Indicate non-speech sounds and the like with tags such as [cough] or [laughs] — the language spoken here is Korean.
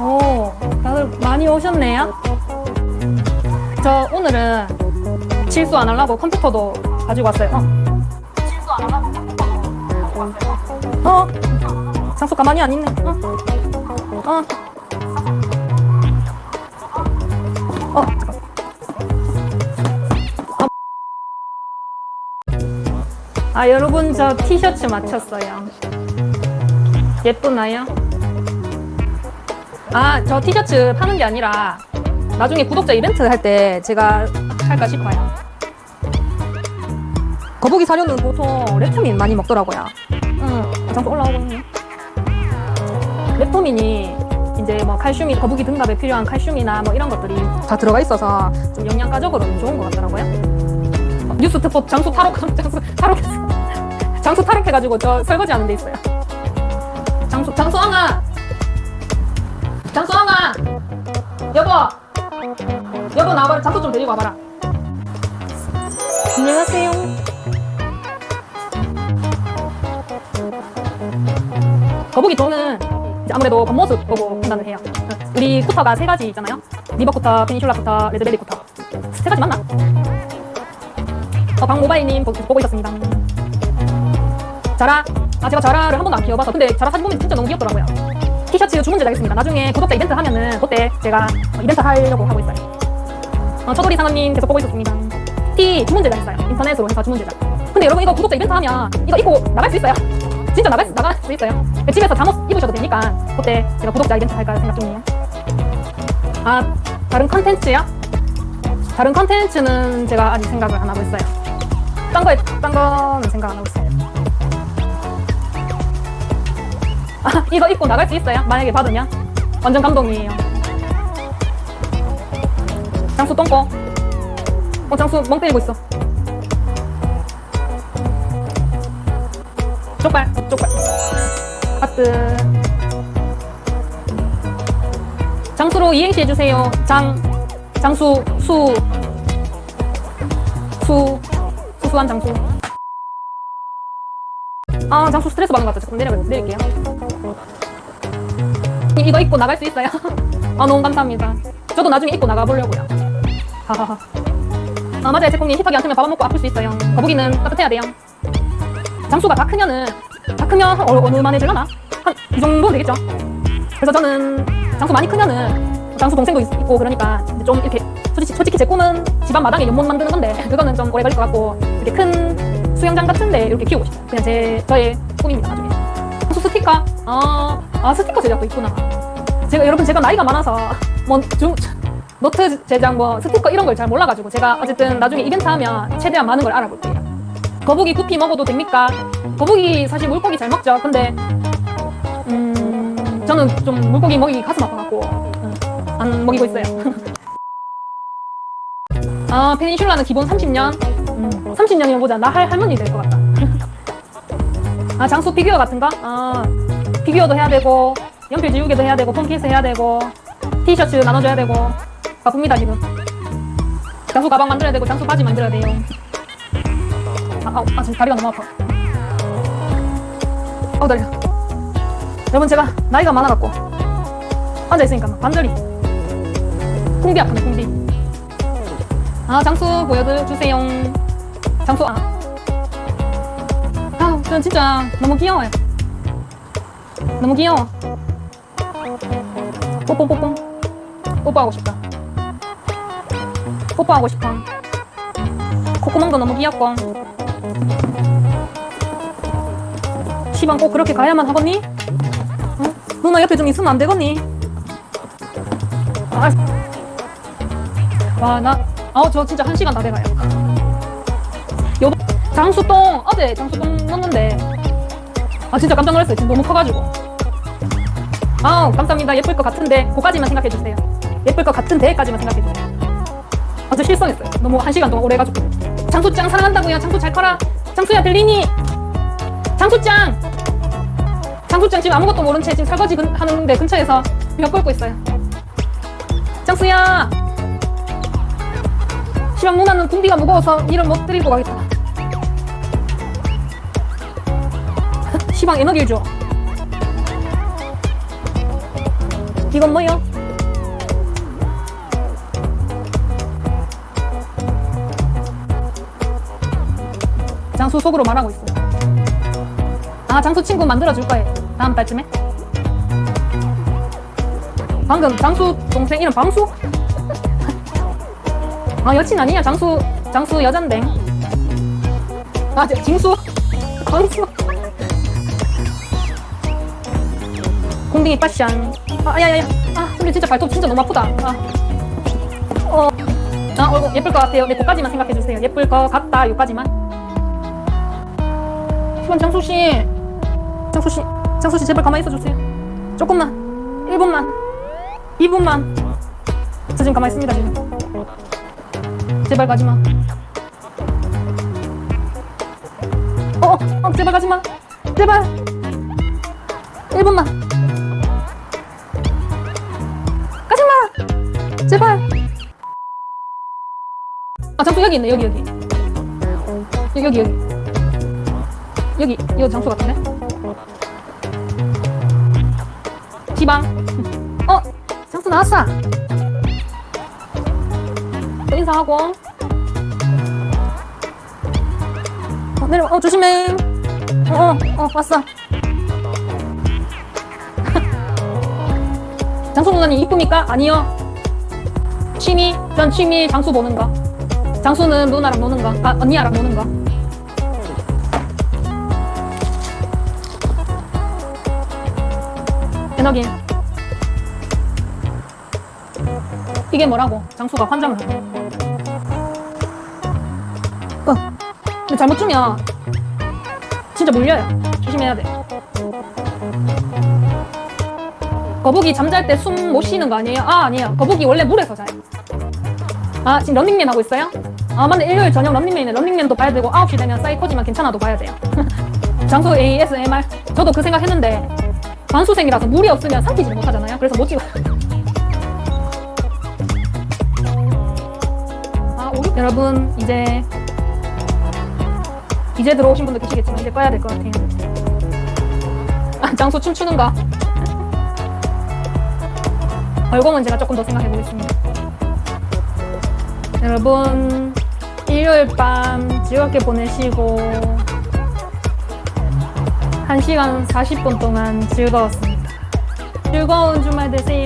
오, 다들 많이 오셨네요. 저 오늘은 실수 안 하려고 컴퓨터도 가지고 왔어요. 어. 실수 안 하려고 컴퓨터도 가지고 왔어요. 어, 장소 가만히 안 있네. 어. 어. 어. 아, 여러분 저 티셔츠 맞췄어요. 예쁘나요? 아, 저 티셔츠 파는 게 아니라 나중에 구독자 이벤트 할 때 제가 할까 싶어요. 거북이 사료는 보통 레토민 많이 먹더라고요. 응, 잠깐 올라오거든요. 레토민이 이제 뭐 칼슘이 거북이 등갑에 필요한 칼슘이나 뭐 이런 것들이 다 들어가 있어서 좀 영양가적으로는 좋은 것 같더라고요. 어, 뉴스 특보 장수 탈옥 [laughs] 장수 탈옥 장수 탈옥해가지고 저 설거지 하는 데 있어요. 장수 장수왕아 장수왕아 여보 여보 나와봐라 장수 좀 데리고 와봐라. 안녕하세요. 거북이 저는 이제 아무래도 겉모습 보고 판단을 해요. 우리 쿠터가 세 가지 있잖아요. 리버 쿠터, 페니슐라 쿠터, 레드벨리 쿠터. 세 가지 맞나? 어, 박모바일님 보- 보고 있었습니다. 자라. 아, 제가 자라를 한 번도 안 키워봐서. 근데 자라 사진 보면 진짜 너무 귀엽더라고요. 티셔츠 주문 제작했습니다. 나중에 구독자 이벤트 하면은 그때 제가 어, 이벤트 하려고 하고 있어요. 어, 처돌이 상원님 계속 보고 있었습니다. 티 주문 제작했어요. 인터넷으로 해서 주문 제작. 근데 여러분 이거 구독자 이벤트 하면 이거 입고 나갈 수 있어요. 진짜 나갈 수, 나갈 수 있어요. 집에서 잠옷 입으셔도 되니까 그때 제가 구독자 이벤트 할까 생각 중이에요. 아 다른 컨텐츠요? 다른 컨텐츠는 제가 아직 생각을 안 하고 있어요. 딴 거에 딴 거는 생각 안 하고 있어요. 이거 입고 나갈 수 있어요? 만약에 받으면 완전 감동이에요. 장수 똥꼬. 어 장수 멍 때리고 있어. 쪽발 쪽발. 하트. 장수로 이행시 해주세요. 장 장수 수 수 수수한 장수. 아 장수 스트레스 받는 것 같아. 조금 내려 내릴게요. 이- 이거 입고 나갈 수 있어요? [laughs] 아 너무 감사합니다. 저도 나중에 입고 나가 보려고요. 하하하. [laughs] 아 맞아요, 제콩님 히터기 안 틀면 밥 안 먹고 아플 수 있어요. 거북이는 따뜻해야 돼요. 장수가 다 크면은 다 크면 한 어느 만해질려나? 한 이 정도 되겠죠. 그래서 저는 장수 많이 크면은 장수 동생도 있, 고 그러니까 좀 이렇게 솔직히, 솔직히 제 꿈은 집안 마당에 연못 만드는 건데 그거는 좀 오래 걸릴 것 같고 이렇게 큰 수영장 같은데 이렇게 키우고 싶어요. 그냥 제 저의 꿈입니다 나중에. 장수 스티커? 아, 아 스티커 제작도 있구나. 제가 여러분 제가 나이가 많아서 뭐 중, 노트 제작 뭐 스티커 이런 걸 잘 몰라가지고 제가 어쨌든 나중에 이벤트 하면 최대한 많은 걸 알아볼게요. 거북이 구피 먹어도 됩니까? 거북이 사실 물고기 잘 먹죠. 근데 음 저는 좀 물고기 먹이 가슴 아파갖고 음, 안 먹이고 있어요. [laughs] 아 페닌슐라는 기본 30년. 음, 30년이면 보자. 나 할 할머니 될 것 같다. 아 장수 피규어 같은 거? 아 피규어도 해야 되고 연필 지우개도 해야 되고 폰케이스 해야 되고 티셔츠 나눠줘야 되고 바쁩니다 지금. 장수 가방 만들어야 되고 장수 바지 만들어야 돼요. 아, 아, 아 지금 다리가 너무 아파. 어, 다리. 여러분 제가 나이가 많아갖고 앉아 있으니까 막 관절이 쿵비 아프네 쿵비. 아 장수 보여드 주세요. 장수 아. 아, 전 진짜 너무 귀여워요. 너무 귀여워. 뽀뽀뽀뽀. 뽀뽀하고 싶다. 뽀뽀하고 싶어. 코코몽도 너무 귀엽고. 시방 꼭 그렇게 가야만 하겠니? 어? 누나 옆에 좀 있으면 안 되겠니? 아, 와, 나, 아우, 저 진짜 한 시간 다 돼가요. 요, 장수똥, 어제 장수똥 넣었는데, 아, 진짜 깜짝 놀랐어요. 지금 너무 커가지고. 아우, 감사합니다. 예쁠 것 같은데, 그까지만 생각해주세요. 예쁠 것 같은데까지만 생각해주세요. 아, 저 실성했어요. 너무 한 시간 동안 오래 해가지고. 장수짱 사랑한다고요. 장수 잘 커라. 장수야, 들리니? 장수짱! 장수짱 지금 아무것도 모른 채 지금 설거지 근- 하는데 근처에서 벽 긁고 있어요. 장수야! 시방 누나는 군디가 무거워서 일을 못 드리고 가겠다. 시방 에너지를 줘. 이건 뭐요? 장수 속으로 말하고 있어. 아, 장수 친구 만들어줄 거예요. 다음 달쯤에. 방금 장수 동생 이름 방수? [laughs] 아, 여친 아니야? 장수, 장수 여잔데. 아, 저, 징수? [laughs] 광수? 공댕이 패션. 아, 야, 야, 야. 아, 근데 진짜 발톱 진짜 너무 아프다. 아. 어. 아, 어, 예쁠 것 같아요. 네, 그까지만 생각해주세요. 예쁠 것 같다, 요까지만. 시원 장수씨. 장수씨. 장수씨, 제발 가만히 있어주세요. 조금만. 1분만. 2분만. 저 지금 가만히 있습니다, 지금. 제발 가지마. 어, 어, 어, 제발 가지마. 제발. 1분만. 여기 있네, 여기, 여기. 여기, 여기, 여기. 여기, 이거 장수 같은데? 지방. 어, 장수 나왔어. 또 인사하고. 어, 내려, 어, 조심해. 어, 어, 어, 왔어. [laughs] 장수 누나님 이쁩니까? 아니요. 취미? 전 취미 장수 보는 거. 장수는 누나랑 노는 거. 아, 언니야랑 노는 거. 에너기. 이게 뭐라고? 장수가 환장을 하고. 어. 근데 잘못 주면 진짜 물려요. 조심해야 돼. 거북이 잠잘 때 숨 못 쉬는 거 아니에요? 아, 아니에요. 거북이 원래 물에서 자요. 아, 지금 런닝맨 하고 있어요? 아, 맞네. 일요일 저녁 런닝맨이네. 런닝맨도 봐야 되고, 9시 되면 사이코지만 괜찮아도 봐야 돼요. [laughs] 장수 ASMR. 저도 그 생각 했는데, 반수생이라서 물이 없으면 삼키지 못하잖아요. 그래서 못 찍어요. 아, 우리 여러분, 이제, 이제 들어오신 분도 계시겠지만, 이제 꺼야 될 것 같아요. 아, 장수 춤추는 거. [laughs] 얼공은 제가 조금 더 생각해 보겠습니다. 여러분, 일요일 밤 즐겁게 보내시고, 1시간 40분 동안 즐거웠습니다. 즐거운 주말 되세요.